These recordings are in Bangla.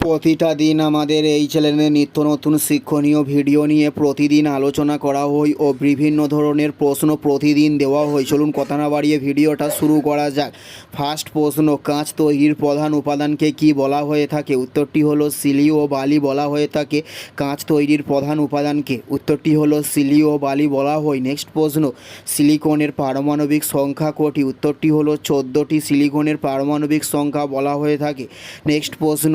প্রতিটা দিন আমাদের এই চ্যানেলে নিত্য নতুন শিক্ষণীয় ভিডিও নিয়ে প্রতিদিন আলোচনা করা হয় ও বিভিন্ন ধরনের প্রশ্ন প্রতিদিন দেওয়া হয়। চলুন কথা না বাড়িয়ে ভিডিওটা শুরু করা যাক। ফার্স্ট প্রশ্ন, কাঁচ তৈরির প্রধান উপাদানকে কি বলা হয়ে থাকে? উত্তরটি হলো সিলি ও বালি বলা হয়ে থাকে। কাঁচ তৈরির প্রধান উপাদানকে? উত্তরটি হলো সিলি ও বালি বলা হয়। নেক্সট প্রশ্ন, সিলিকনের পারমাণবিক সংখ্যা কটি? উত্তরটি হলো চোদ্দোটি সিলিকনের পারমাণবিক সংখ্যা বলা হয়ে থাকে। নেক্সট প্রশ্ন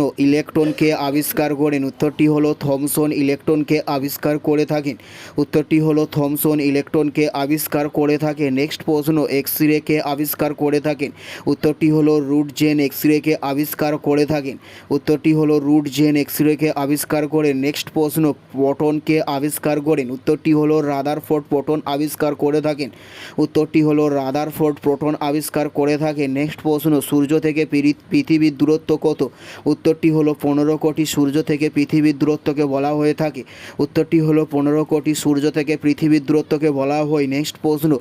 ইলেকট্রনকে আবিষ্কার করেন উত্তরটি হলো থমসন ইলেকট্রনকে আবিষ্কার করে থাকেন। উত্তরটি হলো থমসন ইলেকট্রনকে আবিষ্কার করে থাকে। নেক্সট প্রশ্ন এক্স রেকে আবিষ্কার করে থাকেন। উত্তরটি হলো রুট জেন এক্স রেকে আবিষ্কার করে থাকেন। উত্তরটি হলো রুট জেন এক্স রেকে আবিষ্কার করেন নেক্সট প্রশ্ন পটনকে আবিষ্কার করেন উত্তরটি হলো রাদারফোর্ড প্রোটন আবিষ্কার করে থাকেন। উত্তরটি হলো রাদারফোর্ড প্রোটন আবিষ্কার করে থাকে। নেক্সট প্রশ্ন, সূর্য থেকে পৃথি- পৃথিবীর দূরত্ব কত? উত্তরটি হলো পনেরো কোটি সূর্য থেকে পৃথিবীর দূরত্বকে বলা হয়ে থাকে। উত্তরটি হলো পনেরো কোটি সূর্য থেকে পৃথিবীর দূরত্বকে বলা হয়। নেক্সট প্রশ্ন,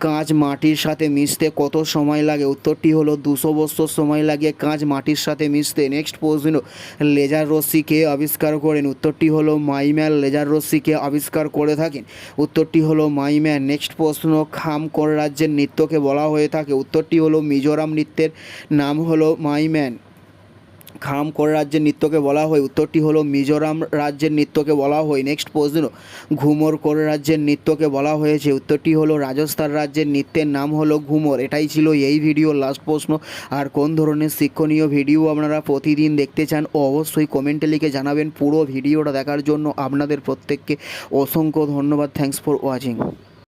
কাঁচ মাটির সাথে মিশতে কত সময় লাগে? উত্তরটি হলো দুশো বছর সময় লাগে কাঁচ মাটির সাথে মিশতে। নেক্সট প্রশ্ন, লেজার রশ্মি কে আবিষ্কার করেন? উত্তরটি হলো মাইম্যান। লেজার রশ্মিকে আবিষ্কার করে থাকেন? উত্তরটি হলো মাইম্যান। নেক্সট প্রশ্ন খামকর রাজ্যের নৃত্যকে বলা হয়ে থাকে। উত্তরটি হলো মিজোরাম নৃত্যের নাম হলো মাইম্যান। খাম কর রাজ্যের নৃত্যকে বলা হয়। উত্তরটি হলো, মিজোরাম রাজ্যের নৃত্যকে বলা হয়। নেক্সট প্রশ্ন, ঘুমর কর রাজ্যের নৃত্যকে বলা হয়েছে। উত্তরটি হলো, রাজস্থান রাজ্যের নৃত্যের নাম হলো ঘুমর। এটাই ছিল এই ভিডিওর লাস্ট প্রশ্ন। আর কোন ধরনের শিক্ষণীয় ভিডিও আপনারা প্রতিদিন দেখতে চান, অবশ্যই কমেন্টে লিখে জানাবেন। পুরো ভিডিওটা দেখার জন্য আপনাদের প্রত্যেককে অসংখ্য ধন্যবাদ। Thanks for watching